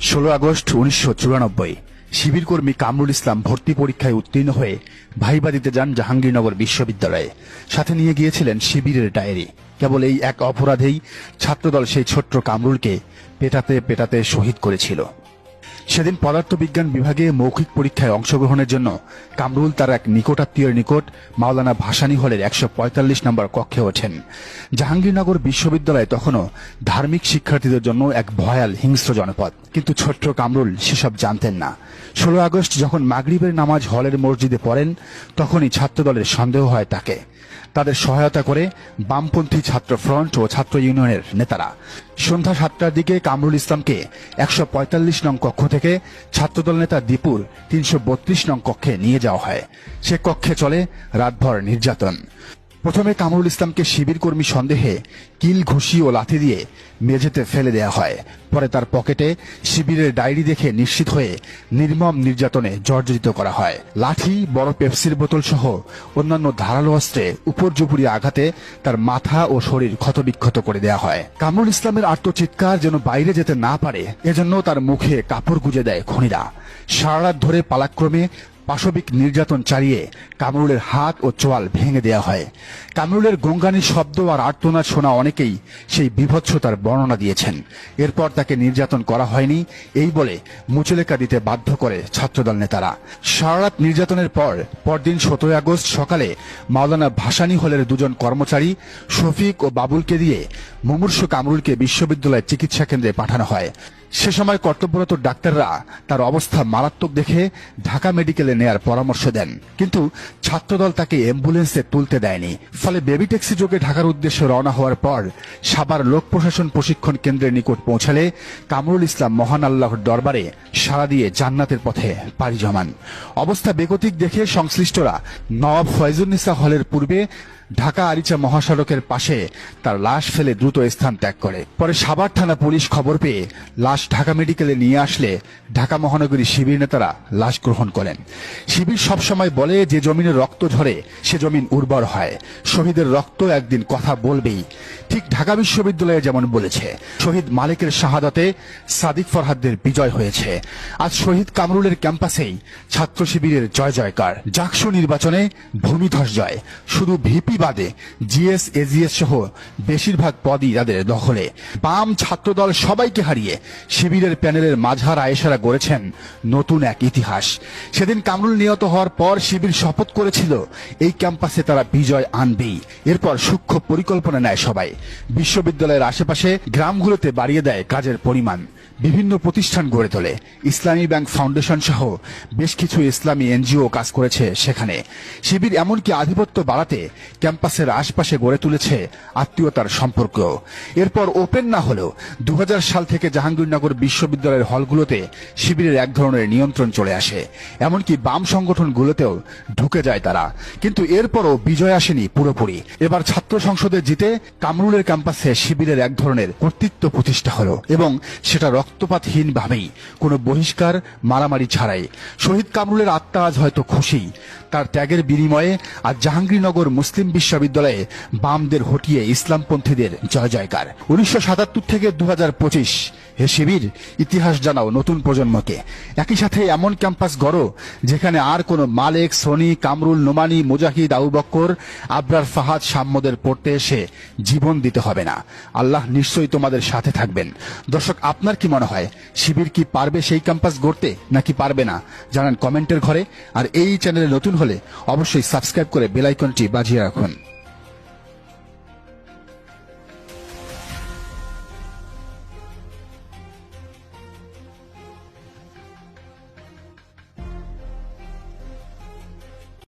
ষোলো আগস্ট উনিশশো চুরানব্বই। শিবির কর্মী কামরুল ইসলাম ভর্তি পরীক্ষায় উত্তীর্ণ হয়ে ভাইবা দিতে যান জাহাঙ্গীরনগর বিশ্ববিদ্যালয়ে। সাথে নিয়ে গিয়েছিলেন শিবিরের ডায়েরি। কেবল এই এক অপরাধেই ছাত্রদল সেই ছোট্ট কামরুলকে পেটাতে পেটাতে শহীদ করেছিল। সেদিন পদার্থবিজ্ঞান বিভাগে মৌখিক পরীক্ষায় অংশগ্রহণের জন্য কামরুল তার এক নিকটাত্মীয়ের নিকট মাওলানা ভাসানী হলের একশো পঁয়তাল্লিশ নম্বর কক্ষে ওঠেন। জাহাঙ্গীরনগর বিশ্ববিদ্যালয় তখনও ধার্মিক শিক্ষার্থীদের জন্য এক ভয়াল হিংস্র জনপদ। কিন্তু ছোট্ট কামরুল সেসব জানতেন না। ষোলো আগস্ট যখন মাগরিবের নামাজ হলের মসজিদে পড়েন, তখনই ছাত্রদলের সন্দেহ হয় তাকে। তাদের সহায়তা করে বামপন্থী ছাত্র ফ্রন্ট ও ছাত্র ইউনিয়নের নেতারা। সন্ধ্যা সাতটার দিকে কামরুল ইসলামকে একশো পঁয়তাল্লিশ নং কক্ষ থেকে ছাত্রদল নেতা দীপুর তিনশো বত্রিশ নং কক্ষে নিয়ে যাওয়া হয়। সে কক্ষে চলে রাতভর নির্যাতন। প্রথমে কামরুল ইসলামকে শিবির কর্মী সন্দেহে কিল, ঘুষি ও লাথি দিয়ে মেঝেতে ফেলে দেয়া হয়। পরে তার পকেটে শিবিরের ডায়েরি দেখে নিশ্চিত হয়ে নির্মম নির্যাতনে জর্জরিত করা হয়। লাঠি, বড় পেপসির বোতল সহ অন্যান্য ধারালো অস্ত্রে উপর্যুপুরি আঘাতে তার মাথা ও শরীর ক্ষতবিক্ষত করে দেয়া হয়। কামরুল ইসলামের আত্মচিৎকার যেন বাইরে যেতে না পারে, এজন্য তার মুখে কাপড় গুজে দেয় খনিরা। সারা রাত ধরে পালাক্রমে পাশবিক নির্যাতন চালিয়ে কামরুলের হাত ও চোয়াল ভেঙে দেয়া হয়। কামরুলের গঙ্গানির শব্দ আর আর্তনাদ শোনা অনেকেই সেই বিভৎসতার বর্ণনা দিয়েছেন। এরপর তাকে নির্যাতন করা হয়নি, এই বলে মুচলেকা দিতে বাধ্য করে ছাত্রদল নেতারা। সারারাত নির্যাতনের পর, পরদিন সতেরোই আগস্ট সকালে মাওলানা ভাসানী হলের দুজন কর্মচারী শফিক ও বাবুলকে দিয়ে মুমূর্ষু কামরুলকে বিশ্ববিদ্যালয়ের চিকিৎসা কেন্দ্রে পাঠানো হয়। সে সময় কর্তব্যরত ডাক্তাররা তার অবস্থা মারাত্মক দেখে ঢাকা মেডিকেলে নেয়ার পরামর্শ দেন। কিন্তু ছাত্রদল তাকে অ্যাম্বুলেন্সে তুলতে দেয়নি। ফলে বেবি ট্যাক্সি যোগে ঢাকার উদ্দেশ্যে রওনা হওয়ার পর সাবার লোক প্রশাসন প্রশিক্ষণ কেন্দ্রের নিকট পৌঁছালে কামরুল ইসলাম মহান আল্লাহর দরবারে সাড়া দিয়ে জান্নাতের পথে পাড়ি জমান। অবস্থা বেগতিক দেখে সংশ্লিষ্টরা নওয়াব ফয়জুন্নিসা হলের পূর্বে ঢাকা আরিচা মহাসড়কের পাশে তার লাশ ফেলে দ্রুত স্থান ত্যাগ করে। পরে সাভার থানা পুলিশ খবর পেয়ে লাশ ঢাকা মেডিকেলে নিয়ে আসলে ঢাকা মহানগরী শিবির নেতারা লাশ গ্রহণ করেন। শিবির সবসময় বলে যে জমিনে রক্ত ঝরে, সে জমিন উর্বর হয়। শহীদের রক্ত একদিন কথা বলবেই। ঠিক ঢাকা বিশ্ববিদ্যালয়ে যেমন বলেছে, শহীদ মালিকের শাহাদাতে সাদিক ফরহাদদের বিজয় হয়েছে। আজ শহীদ কামরুলের ক্যাম্পাসেই ছাত্র শিবিরের জয় জয়কার। জাকসু নির্বাচনে ভূমিধস জয়। শুধু ভিপি বাদে জিএস এজিএস সহ বেশিরভাগ পদই তাদের দখলে। বাম ছাত্রদল সবাইকে হারিয়ে শিবিরের প্যানেলের মাঝার আয়েসারা গড়েছেন নতুন এক ইতিহাস। সেদিন কামরুল নিহত হওয়ার পর শিবির শপথ করেছিল, এই ক্যাম্পাসে তারা বিজয় আনবেই। এরপর সূক্ষ্ম পরিকল্পনা নেয় সবাই। বিশ্ববিদ্যালয়ের আশেপাশে গ্রামগুলোতে বাড়িয়ে দেয় কাজের পরিমাণ। বিভিন্ন প্রতিষ্ঠান গড়ে তোলে। ইসলামী ব্যাংক ফাউন্ডেশন সহ বেশ কিছু ইসলামী এনজিও কাজ করেছে সেখানে। শিবির এমনকি আধিপত্য বাড়াতে ক্যাম্পাসের আশপাশে গড়ে তুলেছে আত্মীয়তার সম্পর্ক। এরপর ওপেন না হলেও দু সাল থেকে জাহাঙ্গীরনগর বিশ্ববিদ্যালয়ের হলগুলোতে শিবিরের এক ধরনের নিয়ন্ত্রণ চলে আসে। এমনকি বাম সংগঠনগুলোতেও ঢুকে যায় তারা। কিন্তু এরপরও বিজয় আসেনি পুরোপুরি। এবার ছাত্র সংসদে জিতে কামরুলের ক্যাম্পাসে শিবিরের এক ধরনের কর্তৃত্ব প্রতিষ্ঠা হলো এবং সেটা রক্তপাতহীন ভাবেই কোনো বহিষ্কার, মারামারি ছাড়াই। শহীদ কামরুলের আত্মা আজ হয়তো খুশি। তার ত্যাগের বিনিময়ে আজ জাহাঙ্গীরনগর মুসলিম বিশ্ববিদ্যালয়ে বামদের হটিয়ে ইসলামপন্থীদের জয় জয়কার উনিশশো সাতাত্তর থেকে দু হে শিবির, ইতিহাস জানাও নতুন প্রজন্মকে। একই সাথে এমন ক্যাম্পাস গড়ো, যেখানে আর কোনো মালেক, সনি, কামরুল, নোমানি, মুজাহিদ, আবু বক্কর, আবরার ফাহাদ, সাম্যদের পড়তে এসে জীবন দিতে হবে না। আল্লাহ নিশ্চয়ই তোমাদের সাথে থাকবেন। দর্শক, আপনার কি মনে হয়, শিবির কি পারবে সেই ক্যাম্পাস গড়তে, নাকি পারবে না? জানান কমেন্টের ঘরে, আর এই চ্যানেলে নতুন হলে অবশ্যই সাবস্ক্রাইব করে বেলাইকনটি বাজিয়ে রাখুন।